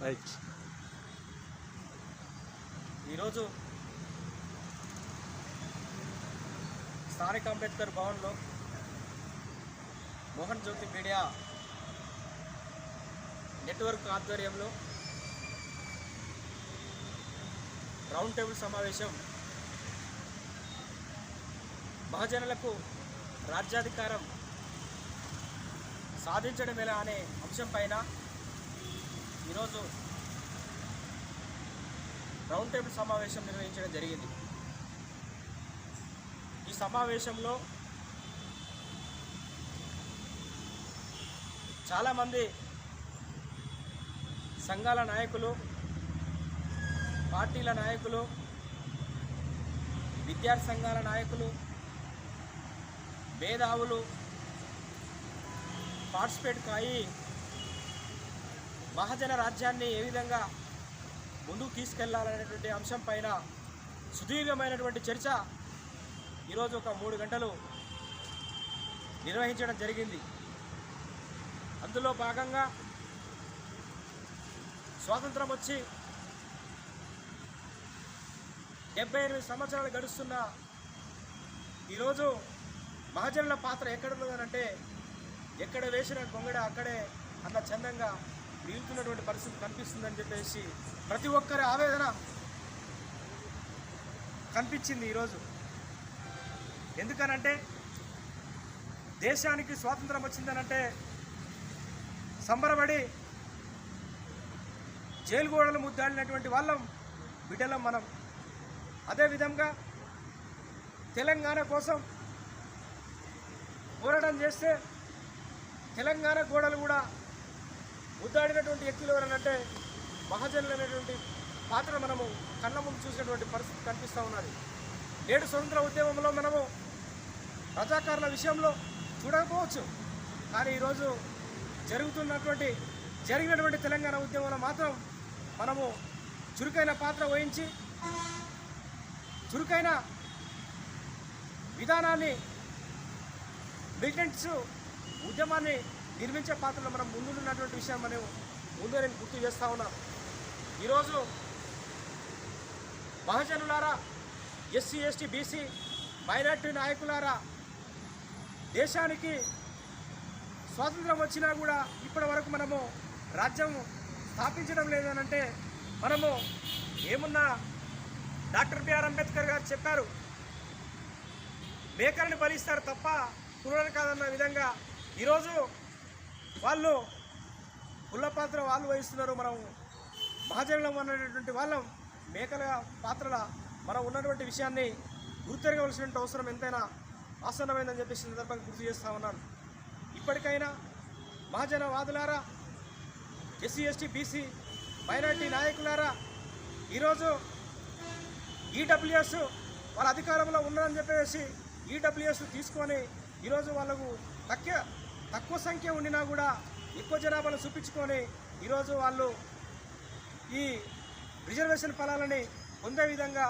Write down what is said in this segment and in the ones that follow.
Right ఈరోజు స్థానిక అంబేద్కర్ భవన్లో మోహన్ జ్యోతి మీడియా నెట్వర్క్ ఆధ్వర్యంలో రౌండ్ టేబుల్ సమావేశం మహజనులకు రాజ్యాధికారం సాధించడం ఎలా అనే అంశం పైన ఈరోజు రౌండ్ టేబుల్ సమావేశం నిర్వహించడం జరిగింది. ఈ సమావేశంలో చాలామంది సంఘాల నాయకులు పార్టీల నాయకులు విద్యార్థి సంఘాల నాయకులు మేధావులు పార్టిసిపేట్ కాయి మహాజన రాజ్యాన్ని ఏ విధంగా ముందుకు తీసుకెళ్ళాలనేటువంటి అంశం పైన సుదీర్ఘమైనటువంటి చర్చ ఈరోజు ఒక మూడు గంటలు నిర్వహించడం జరిగింది. అందులో భాగంగా స్వాతంత్రం వచ్చి డెబ్బై ఎనిమిది సంవత్సరాలు గడుస్తున్న ఈరోజు మహాజనుల పాత్ర ఎక్కడున్నదనంటే ఎక్కడ వేసిన గొంగడ అక్కడే అన్న చందంగా మిగులుతున్నటువంటి పరిస్థితి కనిపిస్తుందని చెప్పేసి ప్రతి ఒక్కరి ఆవేదన కనిపించింది ఈరోజు. ఎందుకనంటే దేశానికి స్వాతంత్రం వచ్చిందనంటే సంబరపడి జైలు గోడలు ముద్దాడినటువంటి వాళ్ళం బిడ్డలం మనం. అదేవిధంగా తెలంగాణ కోసం పోరాటం చేస్తే తెలంగాణ గోడలు కూడా ముద్దాడినటువంటి వ్యక్తులు ఎవరనంటే మహాజనులు అనేటువంటి పాత్ర మనము కళ్ళ ముందు చూసినటువంటి పరిస్థితి కనిపిస్తూ ఉన్నది. నేడు స్వతంత్ర ఉద్యమంలో మనము రజాకారుల విషయంలో చూడకపోవచ్చు. కానీ ఈరోజు జరుగుతున్నటువంటి జరిగినటువంటి తెలంగాణ ఉద్యమంలో మాత్రం మనము చురుకైన పాత్ర వహించి చురుకైన విధానాన్ని మిలిటెంట్స్ ఉద్యమాన్ని నిర్మించే పాత్రలో మనం ముందున్నటువంటి విషయం మనం ముందే నేను గుర్తు చేస్తా ఉన్నాను ఈరోజు మహాజనులారా ఎస్సీ ఎస్టీ బీసీ మైనార్టీ నాయకులారా దేశానికి స్వాతంత్రం వచ్చినా కూడా ఇప్పటి వరకు మనము రాజ్యం స్థాపించడం లేదనంటే మనము ఏమున్నా డాక్టర్ బిఆర్ అంబేద్కర్ గారు చెప్పారు మేకలను బలిస్తారు తప్ప పురులను కాదన్న విధంగా ఈరోజు వాళ్ళు పుల్ల పాత్ర వాళ్ళు వహిస్తున్నారు. మనం మహాజనులం ఉన్నటువంటి వాళ్ళం మేకల పాత్రల మనం ఉన్నటువంటి విషయాన్ని గుర్తెరగవలసిన అవసరం ఎంతైనా ఆసన్నమైందని చెప్పేసి సందర్భంగా గుర్తు చేస్తూ ఉన్నాను. ఇప్పటికైనా మహాజన వాదులారా ఎస్సీ ఎస్టీ బీసీ మైనార్టీ నాయకులారా ఈరోజు ఈడబ్ల్యూఎస్ వాళ్ళ అధికారంలో ఉన్నారని చెప్పేసి ఈడబ్ల్యూఎస్ తీసుకొని ఈరోజు వాళ్ళకు తక్కువ తక్కువ సంఖ్య ఉండినా కూడా ఎక్కువ జనాభాను చూపించుకొని ఈరోజు వాళ్ళు ఈ రిజర్వేషన్ ఫలాలని పొందే విధంగా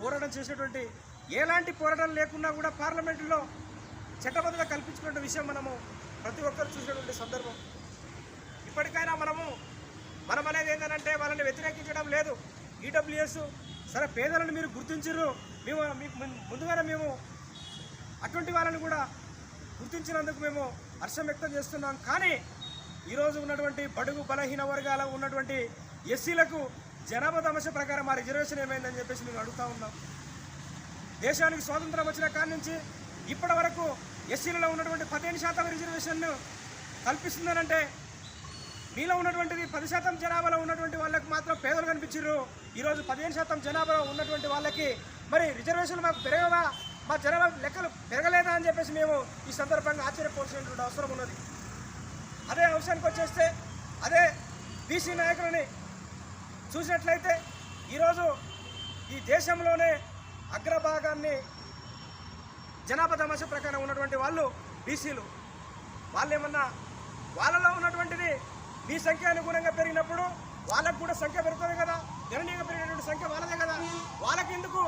పోరాటం చేసేటువంటి ఎలాంటి పోరాటం లేకున్నా కూడా పార్లమెంటులో చట్టబద్ధత కల్పించుకున్న విషయం మనము ప్రతి ఒక్కరు చూసినటువంటి సందర్భం. ఇప్పటికైనా మనము మనం అనేది ఏంటంటే వాళ్ళని వ్యతిరేకించడం లేదు. ఈడబ్ల్యూఎస్ సరే పేదలను మీరు గుర్తించరు మేము మీకు ముందుగానే మేము అటువంటి వాళ్ళని కూడా గుర్తించినందుకు మేము హర్షం వ్యక్తం చేస్తున్నాం. కానీ ఈరోజు ఉన్నటువంటి బడుగు బలహీన వర్గాల ఉన్నటువంటి ఎస్సీలకు జనాభా సమస్య ప్రకారం మా రిజర్వేషన్ ఏమైందని చెప్పేసి మేము అడుగుతా ఉన్నాం. దేశానికి స్వాతంత్రం వచ్చిన కాడి నుంచి ఇప్పటి వరకు ఎస్సీలలో ఉన్నటువంటి పదిహేను శాతం రిజర్వేషన్ను కల్పిస్తుందనంటే మీలో ఉన్నటువంటిది పది శాతం జనాభాలో ఉన్నటువంటి వాళ్ళకి మాత్రం పేదలు కనిపించారు. ఈరోజు పదిహేను శాతం జనాభాలో ఉన్నటువంటి వాళ్ళకి మరి రిజర్వేషన్లు మాకు పెరగవా? మా జనాభా లెక్కలు పెరగలేదా అని చెప్పేసి మేము ఈ సందర్భంగా ఆశ్చర్యపోవాల్సినటువంటి అవసరం ఉన్నది. అదే అంశానికి వచ్చేస్తే అదే బీసీ నాయకులని చూసినట్లయితే ఈరోజు ఈ దేశంలోనే అగ్రభాగాన్ని జనాభా సమస్య ప్రకారం ఉన్నటువంటి వాళ్ళు బీసీలు వాళ్ళు ఏమన్నా వాళ్ళలో ఉన్నటువంటిది మీ సంఖ్య అనుగుణంగా పెరిగినప్పుడు వాళ్ళకు కూడా సంఖ్య పెరుగుతుంది కదా? గణనీయంగా పెరిగినటువంటి సంఖ్య వాళ్ళదే కదా? వాళ్ళకి ఎందుకు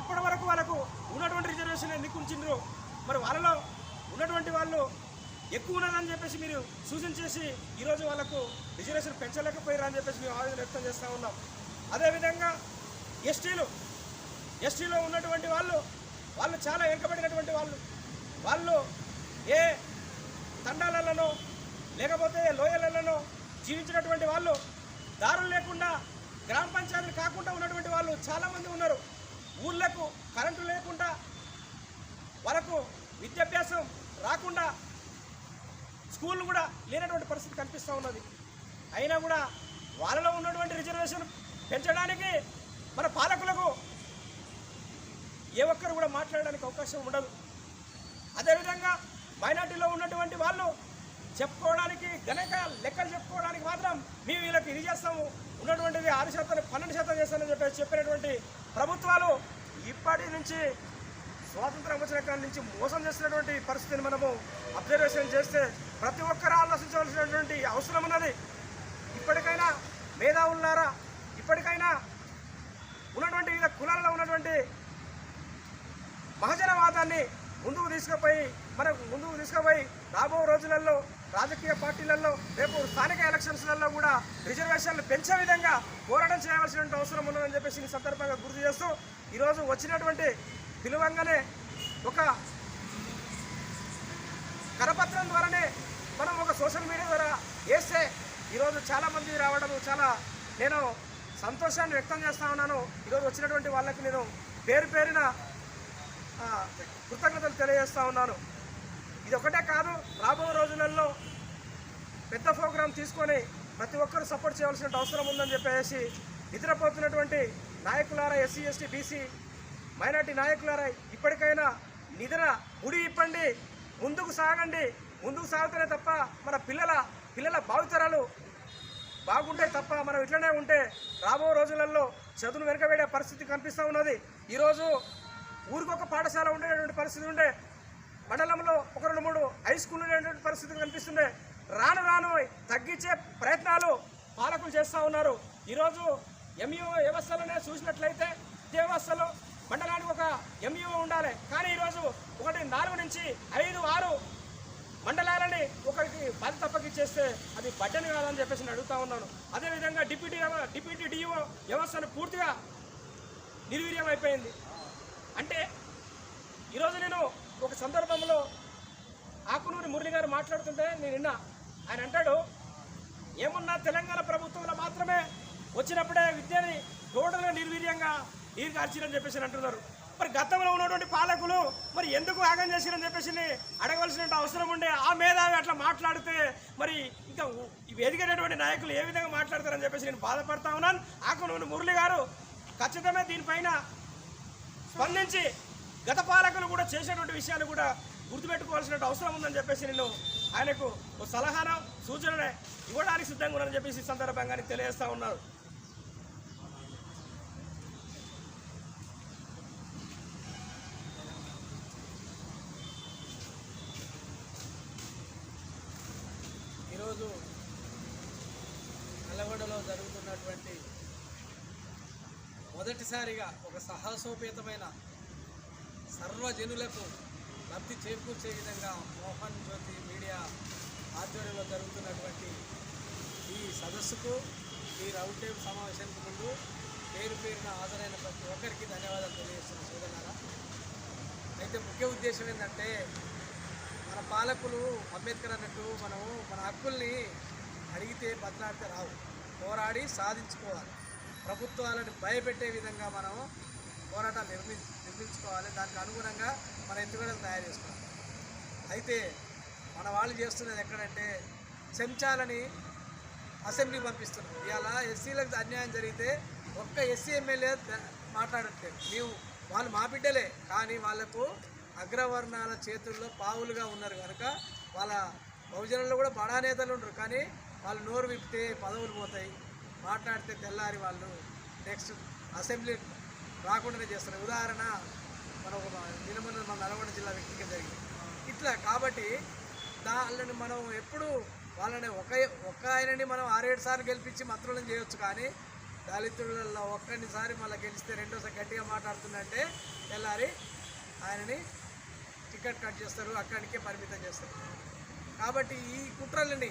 ఇప్పటి వరకు వాళ్ళకు ఉన్నటువంటి రిజర్వేషన్ ఎందుకు ఉంచిండ్రు? మరి వాళ్ళలో ఉన్నటువంటి వాళ్ళు ఎక్కువ ఉన్నదని చెప్పేసి మీరు సూచన చేసి ఈరోజు వాళ్ళకు రిజర్వేషన్ పెంచలేకపోయారు అని చెప్పేసి మేము ఆవేదన వ్యక్తం చేస్తూ ఉన్నాం. అదేవిధంగా ఎస్టీలు ఎస్టీలో ఉన్నటువంటి వాళ్ళు వాళ్ళు చాలా వెనుకబడినటువంటి వాళ్ళు. వాళ్ళు ఏ తండాలలోనో లేకపోతే లోయలలోనో జీవించినటువంటి వాళ్ళు దారులు లేకుండా గ్రామ పంచాయతీలు కాకుండా ఉన్నటువంటి వాళ్ళు చాలామంది ఉన్నారు. ఊళ్ళకు కరెంటు లేకుండా వాళ్ళకు విద్యాభ్యాసం రాకుండా స్కూళ్ళు కూడా లేనటువంటి పరిస్థితి కనిపిస్తూ ఉన్నది. అయినా కూడా వాళ్ళలో ఉన్నటువంటి రిజర్వేషన్ పెంచడానికి మన పాలకులకు ఏ ఒక్కరు కూడా మాట్లాడడానికి అవకాశం ఉండదు. అదేవిధంగా మైనార్టీలో ఉన్నటువంటి వాళ్ళు చెప్పుకోవడానికి గనక లెక్కలు చెప్పుకోవడానికి మాత్రం మేము వీళ్ళకి ఇది చేస్తాము. ఉన్నటువంటిది ఆరు శాతం పన్నెండు శాతం చేస్తామని చెప్పి చెప్పినటువంటి ప్రభుత్వాలు ఇప్పటి నుంచి స్వాతంత్రం వచ్చిన కాడి నుంచి మోసం చేసినటువంటి పరిస్థితిని మనము అబ్జర్వేషన్ చేస్తే ప్రతి ఒక్కరు ఆలోచించవలసినటువంటి అవసరం ఉన్నది. ఇప్పటికైనా మేధావులారా ఇప్పటికైనా ఉన్నటువంటి వివిధ కులాల్లో ఉన్నటువంటి మహజనవాదాన్ని ముందుకు తీసుకుపోయి మనకు ముందుకు తీసుకుపోయి రాబో రోజులలో రాజకీయ పార్టీలలో రేపు స్థానిక ఎలక్షన్స్లలో కూడా రిజర్వేషన్లు పెంచే విధంగా పోరాటం చేయవలసిన అవసరం ఉన్నదని చెప్పేసి ఈ సందర్భంగా గుర్తు చేస్తూ ఈరోజు వచ్చినటువంటి పిలువంగానే ఒక కరపత్రం ద్వారానే మనం ఒక సోషల్ మీడియా ద్వారా వేస్తే ఈరోజు చాలామంది రావడం చాలా నేను సంతోషాన్ని వ్యక్తం చేస్తా ఉన్నాను. ఈరోజు వచ్చినటువంటి వాళ్ళకి నేను పేరు పేరిన కృతజ్ఞతలు తెలియజేస్తా ఉన్నాను. ఇది ఒకటే కాదు రాబో రోజులలో పెద్ద ప్రోగ్రాం తీసుకొని ప్రతి ఒక్కరు సపోర్ట్ చేయాల్సిన అవసరం ఉందని చెప్పేసి నిద్రపోతున్నటువంటి నాయకులారా ఎస్సీ ఎస్టీ బీసీ మైనార్టీ నాయకులారా ఇప్పటికైనా నిద్ర గుడి ఇప్పండి ముందుకు సాగండి. ముందుకు సాగుతూనే తప్ప మన పిల్లల పిల్లల భావితరాలు బాగుంటే తప్ప మనం ఇట్లనే ఉంటే రాబో రోజులలో చదువును వెనకబడే పరిస్థితి కనిపిస్తూ ఉన్నది. ఈరోజు ఊరికొక పాఠశాల ఉండేటువంటి పరిస్థితి ఉండే మండలంలో ఒక రెండు మూడు హై స్కూల్ లేనటువంటి పరిస్థితి కనిపిస్తుంది రాను రాను తగ్గించే ప్రయత్నాలు పాలకులు చేస్తూ ఉన్నారు. ఈరోజు ఎంఈఓ వ్యవస్థలోనే చూసినట్లయితే విద్యా వ్యవస్థలో మండలానికి ఒక ఎంఈఓ ఉండాలి. కానీ ఈరోజు ఒకటి నాలుగు నుంచి ఐదు ఆరు మండలాలని ఒకరికి పది తప్పకిచ్చేస్తే అది బట్టని కాదని చెప్పేసి నేను అడుగుతా ఉన్నాను. అదేవిధంగా డిప్యూటీ డిప్యూటీ డిఓ వ్యవస్థను పూర్తిగా నిర్వీర్యం అయిపోయింది. అంటే ఈరోజు నేను ఒక సందర్భంలో ఆకునూరి మురళి గారు మాట్లాడుతుంటే నేను విన్నా. ఆయన అంటాడు ఏమున్నా తెలంగాణ ప్రభుత్వంలో మాత్రమే వచ్చినప్పుడే విద్యని టోటల్గా నిర్వీర్యంగా నీరు చెప్పేసి అంటున్నారు. మరి గతంలో ఉన్నటువంటి పాలకులు మరి ఎందుకు ఆగం చేసిరని చెప్పేసి అడగవలసిన అవసరం ఉండే ఆ మేధావి అట్లా మాట్లాడితే మరి ఇంకా ఎదిగినటువంటి నాయకులు ఏ విధంగా మాట్లాడతారని చెప్పేసి నేను బాధపడతా ఉన్నాను. ఆకునూరి మురళి గారు ఖచ్చితమే దీనిపైన స్పందించి గత పాలకులు కూడా చేసినటువంటి విషయాలు కూడా గుర్తుపెట్టుకోవాల్సిన అవసరం ఉందని చెప్పేసి నేను ఆయనకు ఒక సలహాను సూచననే ఇవ్వడానికి సిద్ధంగా ఉన్నానని చెప్పేసి ఈ సందర్భంగా తెలియజేస్తా ఉన్నారు ఈరోజు నల్లగొండలో జరుగుతున్నటువంటి మొదటిసారిగా ఒక సాహసోపేతమైన సర్వజనులకు లబ్ధి చేకూర్చే విధంగా మోహన్ జ్యోతి మీడియా ఆధ్వర్యంలో జరుగుతున్నటువంటి ఈ సదస్సుకు ఈ రౌండ్ టేబుల్ సమావేశానికి ముందు పేరు పేరున హాజరైన ప్రతి ఒక్కరికి ధన్యవాదాలు తెలియజేస్తున్న సోదరులారా. అయితే ముఖ్య ఉద్దేశం ఏంటంటే మన పాలకులు అంబేద్కర్ అన్నట్టు మనము మన హక్కుల్ని అడిగితే బతలాడితే రావు. పోరాడి సాధించుకోవాలి. ప్రభుత్వాలను భయపెట్టే విధంగా మనం పోరాటాలు నిర్మి నిర్మించుకోవాలి. దానికి అనుగుణంగా మన ఎత్తుగడలు తయారు చేసుకోవాలి. అయితే మన వాళ్ళు చేస్తున్నది ఎక్కడంటే చెంచాలని అసెంబ్లీ పంపిస్తున్నారు. ఇవాళ ఎస్సీలకు అన్యాయం జరిగితే ఒక్క ఎస్సీ ఎమ్మెల్యే మాట్లాడట్లేదు. మేము వాళ్ళు మా బిడ్డలే కానీ వాళ్ళకు అగ్రవర్ణాల చేతుల్లో పావులుగా ఉన్నారు కనుక వాళ్ళ బహుజనుల్లో కూడా బడా నేతలు ఉండరు. కానీ వాళ్ళు నోరు విప్పితే పదవులు పోతాయి. మాట్లాడితే తెల్లారి వాళ్ళు నెక్స్ట్ అసెంబ్లీ రాకుండానే చేస్తారు ఉదాహరణ మన ఒక నిలమన్న మన నల్గొండ జిల్లా వ్యక్తిగా జరిగింది. ఇట్లా కాబట్టి దాళ్ళని మనం ఎప్పుడు వాళ్ళని ఒక ఒక్క ఆయనని మనం ఆరేడు సార్లు గెలిపించి మంత్రులను చేయొచ్చు కానీ దళితులలో ఒక్కడిసారి మళ్ళీ గెలిస్తే రెండోసారి గట్టిగా మాట్లాడుతుందంటే తెల్లారి ఆయనని టికెట్ కట్ చేస్తారు అక్కడికే పరిమితం చేస్తారు. కాబట్టి ఈ కుట్రలని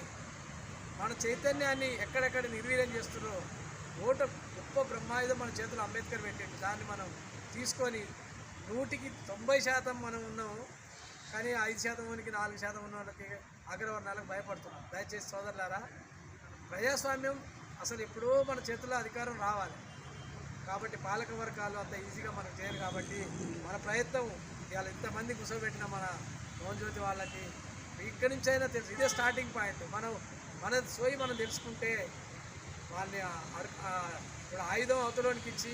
మన చైతన్యాన్ని ఎక్కడెక్కడ నిర్వీర్యం చేస్తున్నారో ఓటు గొప్ప బ్రహ్మాయుధం మన చేతులు అంబేద్కర్ పెట్టిండు. దాన్ని మనం తీసుకొని నూటికి తొంభై శాతం మనం ఉన్నాము. కానీ ఐదు శాతం ఉనికి నాలుగు శాతం ఉన్న వాళ్ళకి అగ్రవర్ణాలకు భయపడుతున్నాం. దయచేసి సోదరులారా ప్రజాస్వామ్యం అసలు ఎప్పుడో మన చేతుల్లో అధికారం రావాలి. కాబట్టి పాలక వర్గాలు అంత ఈజీగా మనకు చేయరు కాబట్టి మన ప్రయత్నం ఇవాళ ఇంతమంది కూర్చోబెట్టిన మన మోహన్ వాళ్ళకి ఇక్కడి నుంచి అయినా తెలుసు. ఇదే స్టార్టింగ్ పాయింట్ మనం మన సోయి మనం తెలుసుకుంటే వాళ్ళని అర్- ఇప్పుడు ఆయుధం అవతలోనికి ఇచ్చి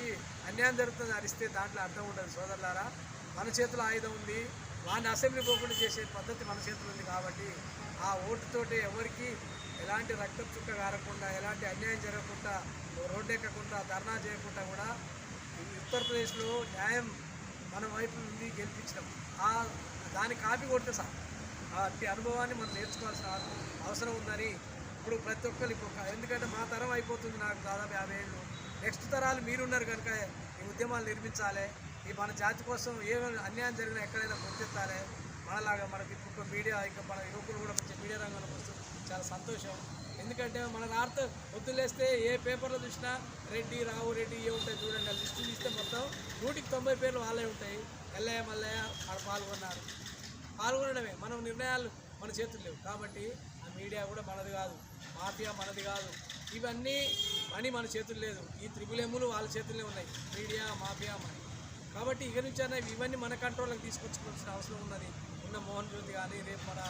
అన్యాయం జరుగుతుంది అరిస్తే దాంట్లో అర్థం ఉండదు సోదరులారా. మన చేతిలో ఆయుధం ఉంది. వాడిని అసెంబ్లీ పోకుండా చేసే పద్ధతి మన చేతిలో ఉంది కాబట్టి ఆ ఓటుతోటి ఎవరికి ఎలాంటి రక్తం చుక్క కారకుండా ఎలాంటి అన్యాయం జరగకుండా రోడ్డు ఎక్కకుండా ధర్నా చేయకుండా కూడా ఉత్తరప్రదేశ్లో న్యాయం మన వైపు ఉంది గెలిపించడం. ఆ దాని కాపీ కొడితే సార్ ఆ అట్టి అనుభవాన్ని మనం నేర్చుకోవాల్సిన అవసరం ఉందని ఇప్పుడు ప్రతి ఒక్కరు ఇప్పుడు ఎందుకంటే మా తరం అయిపోతుంది నాకు దాదాపు యాభై ఏళ్ళు. నెక్స్ట్ తరాలు మీరున్నారు కనుక ఈ ఉద్యమాలు నిర్మించాలి. ఈ మన జాతి కోసం ఏమైనా అన్యాయం జరిగినా ఎక్కడైనా గుర్తించాలి మనలాగా మనకి ఇప్పుడు మీడియా ఇంకా మన యువకులు కూడా మంచి మీడియా రంగంలోకి వస్తుంది చాలా సంతోషం. ఎందుకంటే మన రాత్రి పొద్దులేస్తే ఏ పేపర్లో చూసినా రెడ్డి రావు రెడ్డి ఏ ఉంటాయి చూడండి. లిస్టు తీస్తే మొత్తం నూటికి తొంభై పేర్లు వాళ్ళే ఉంటాయి. ఎల్లయ్య మల్లయ్య వాళ్ళు పాల్గొన్నారు. పాల్గొనడమే. మనం నిర్ణయాలు మన చేతులు లేవు. కాబట్టి ఆ మీడియా కూడా మనది కాదు. మాఫియా మనది కాదు. ఇవన్నీ పని మన చేతులు లేదు. ఈ త్రిపులేములు వాళ్ళ చేతుల్లో ఉన్నాయి. మీడియా మాఫియా మరి కాబట్టి ఇక నుంచి అయినా ఇవన్నీ మన కంట్రోల్కి తీసుకొచ్చుకోవాల్సిన అవసరం ఉన్నది. ఉన్న మోహన్ జ్యోతి కానీ రేపు మన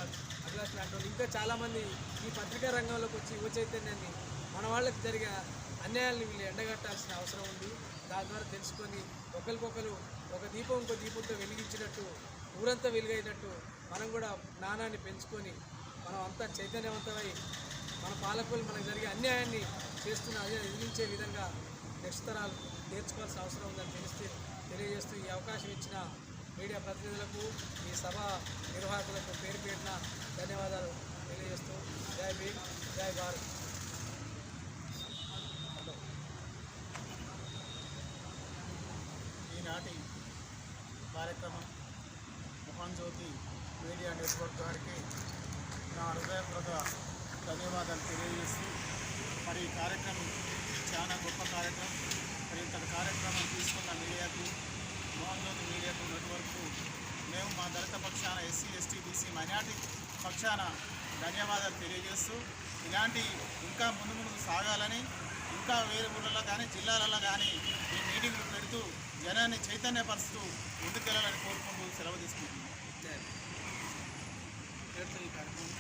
అభిలాష్ లాంటి వాళ్ళు. ఇంకా చాలామంది ఈ పత్రికా రంగంలోకి వచ్చి యువ చైతన్యాన్ని మన వాళ్ళకి జరిగే అన్యాయాలను వీళ్ళు ఎండగట్టాల్సిన అవసరం ఉంది. దాని ద్వారా తెలుసుకొని ఒకరికొకరు ఒక దీపం ఇంకో దీపంతో వెలిగించినట్టు ఊరంతా వెలుగైనట్టు మనం కూడా జ్ఞానాన్ని పెంచుకొని మనం అంతా చైతన్యవంతమై మన పాలకులు మనకు జరిగే అన్యాయాన్ని చేస్తున్న అదే ఎదిరించే విధంగా నెక్స్ట్ తరాలు నేర్చుకోవాల్సిన అవసరం ఉందని తెలిస్తే తెలియజేస్తూ ఈ అవకాశం ఇచ్చిన మీడియా ప్రతినిధులకు ఈ సభ నిర్వాహకులకు పేరు పేరున ధన్యవాదాలు తెలియజేస్తూ జై భీమ్ జై భారత్. ఈనాటి కార్యక్రమం మోహన్ జ్యోతి మీడియా నెట్వర్క్ గారికి నా హృదయపూర్వక ధన్యవాదాలు తెలియజేస్తూ మరి ఈ కార్యక్రమం చాలా గొప్ప కార్యక్రమం. మరి ఇంత కార్యక్రమం తీసుకున్న మీడియాకు మోహన్ జ్యోతి మీడియాకు నెట్వర్క్కు మేము మా దళిత పక్షాన ఎస్సీ ఎస్టీ బీసీ మైనార్టీ పక్షాన ధన్యవాదాలు తెలియజేస్తూ ఇలాంటి ఇంకా ముందు ముందుకు సాగాలని ఇంకా వేరే ఊళ్ళలో కానీ జిల్లాలలో కానీ ఈ మీటింగ్లు పెడుతూ జనాన్ని చైతన్యపరుస్తూ ముందుకెళ్ళాలని కోరుకుంటూ సెలవు తీసుకుంటున్నాం. ఈ కార్యక్రమం